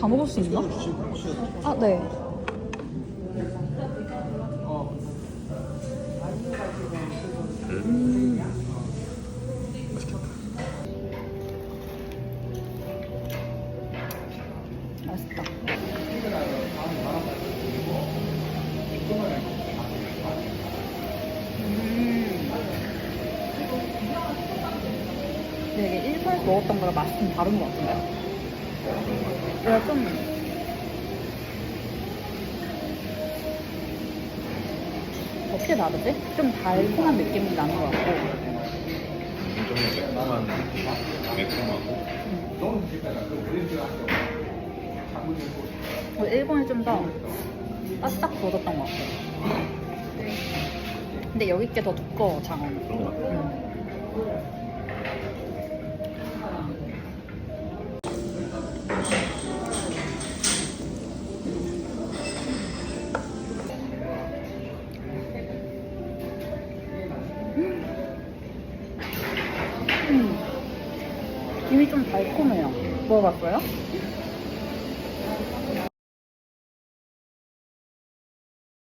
다 먹을 수 있나? 아, 네. 음. 근데 이게 일본에서 먹었던 거랑 맛이 좀 다른 것 같은데? 내가 좀 어떻게 다르지? 좀 달콤한 느낌이 나는 것 같고. 좀 매콤한 매콤하고 어, 일본이 좀 더 바싹 구워졌던 것 같아요. 근데 여기 게 더 두꺼워 장어는. 그 김이 좀 달콤해요. 먹어봤어요?